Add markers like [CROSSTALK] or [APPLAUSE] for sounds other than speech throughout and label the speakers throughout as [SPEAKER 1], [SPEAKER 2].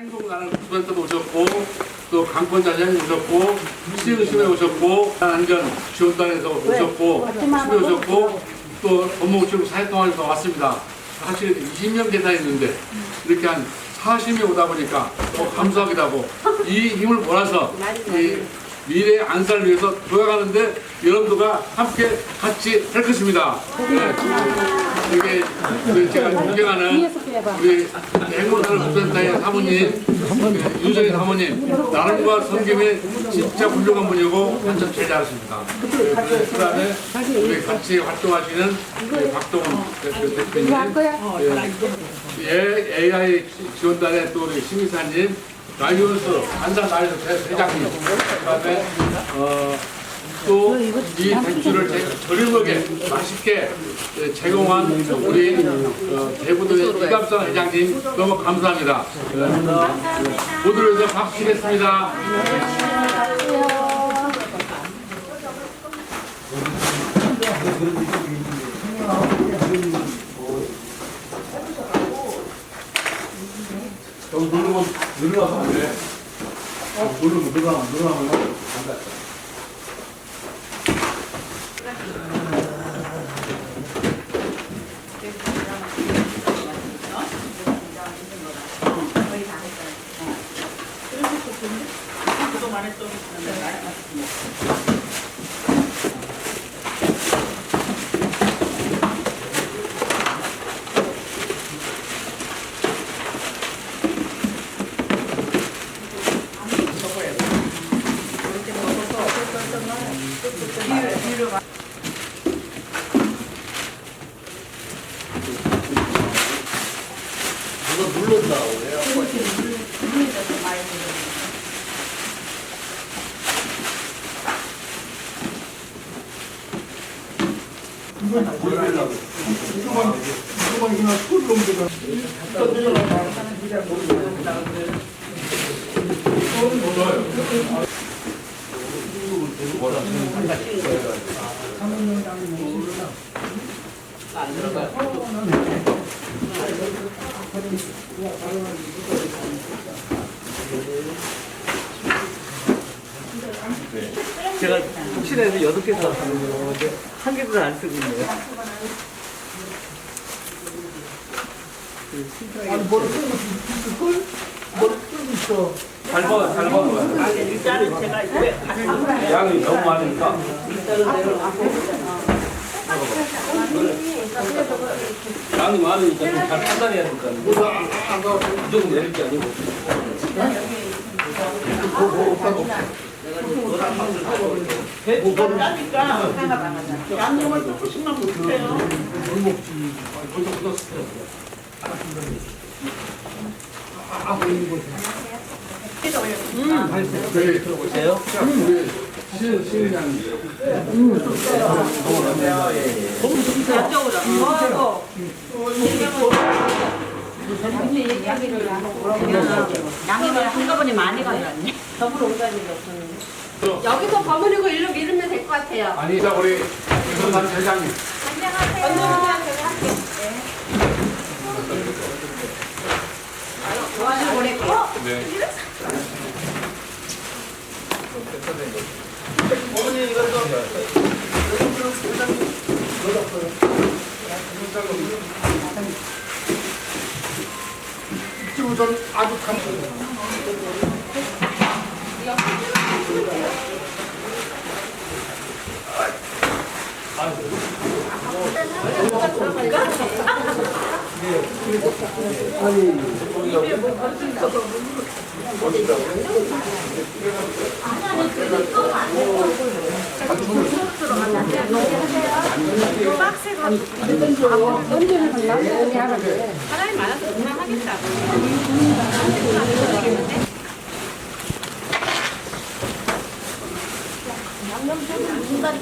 [SPEAKER 1] 행동나는 구센터도 오셨고 또 강권자님 오셨고 시흥심에 오셨고 안전 지원단에서 오셨고 심에 오셨고 또 법무부 사회동안에서 왔습니다. 사실 20명 계산했는데 이렇게 한 40명 오다 보니까 더 감사하기도 하고 이 힘을 몰아서 [LAUGHS] 이 미래 안살을 위해서 도약하는데 여러분들과 함께 같이 할 것입니다. 네. 이게 그 제가 존경하는 우리 행복사를 부센터의 사모님, 그 유정희 사모님, 나름과 섬김이 진짜 훌륭한 분이고 완전 제일 잘하십니다. 그 다음에 우리 같이 활동하시는 박동훈 대- 대표님, 예, 예, AI 지원단의 또 우리 심의사님, 라이온스, 안산 라이온스 대- 대장님, 그 다음에 어, 또 이 백주를 제- 저렴하게 맛있게 예, 제공한 우리 어, 대부도의 이갑선 회장님 너무 감사합니다. 예, 모두를 위해서 박수 치겠습니다.
[SPEAKER 2] 여기 누르면 누르면 안 돼. 어, 누르면 누르면 누르면 안 돼. 몰라요. 이거만 이거만 그냥 술 놈들은
[SPEAKER 3] 제가 혹시나 해서 여섯 개 사왔거든요. 근데 한 개도 안 쓰고 있네요.
[SPEAKER 2] 아니 뭘 쓰고 있을 걸? 뭘 쓰고 있어?
[SPEAKER 4] 잘 먹어, 잘 먹어. 양이 너무 많으니까. 양이 많으니까 좀 잘 판단해야 될거 아니에요. 무조건 내릴 게 아니고.
[SPEAKER 1] 저희
[SPEAKER 3] 보세요.
[SPEAKER 1] 우리 시흥 시흥장
[SPEAKER 5] 양이면 한꺼번에 많이 가져왔네.
[SPEAKER 6] 여기서 버무리고 일로 밀으면 될 것 같아요.
[SPEAKER 1] 아니 자 우리 이선산 회장님
[SPEAKER 6] 안녕하세요. 제가 할게요. 도와주고 그랬고.
[SPEAKER 2] 지금 전 아주 감사해요.
[SPEAKER 6] 사람이 많아서 그만 하겠다고.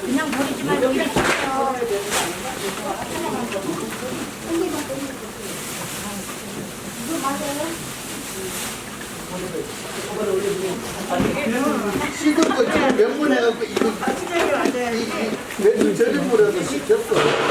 [SPEAKER 5] 그냥
[SPEAKER 2] 식은 거 지금 몇번 해갖고 이거 전에 물어도 시켰어.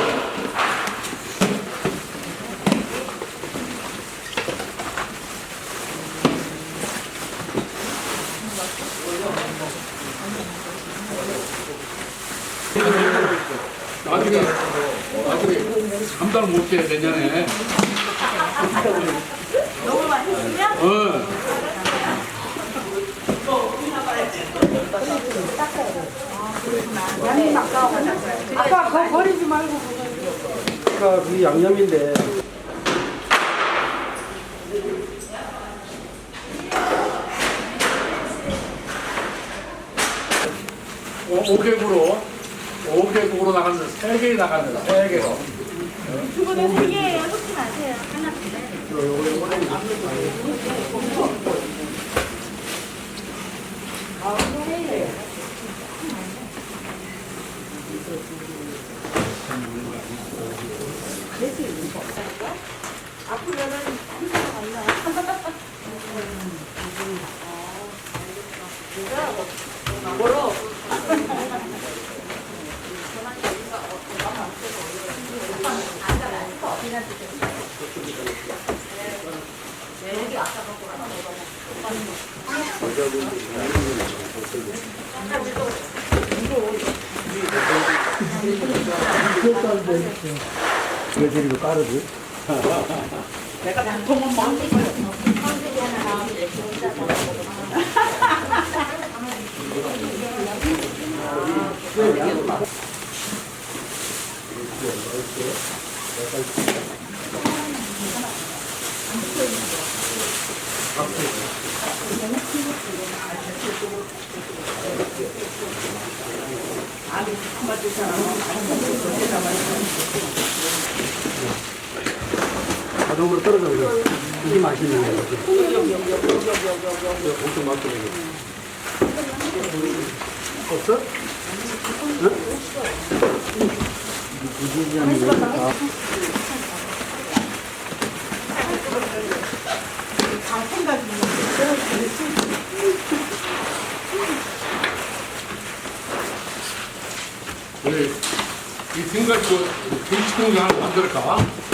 [SPEAKER 1] 나중에 감당 못해 내년에.
[SPEAKER 5] 너무 맛있으면
[SPEAKER 1] 어.
[SPEAKER 7] 아까 그거 버리지 말고
[SPEAKER 3] 아까 그 양념인데
[SPEAKER 1] 오- 5개국으로 5 개국으로 나가는 3개 나갑니다. 3개로.
[SPEAKER 5] 그거는 세 개예요. 섞지 마세요. 하나 드세 요.
[SPEAKER 3] 여기로 깔아줘. 자동으로 떨어져요. 이게 맛있는 거예요. 없어?
[SPEAKER 1] 우리 이 생각도 김치통장 하나 만들까?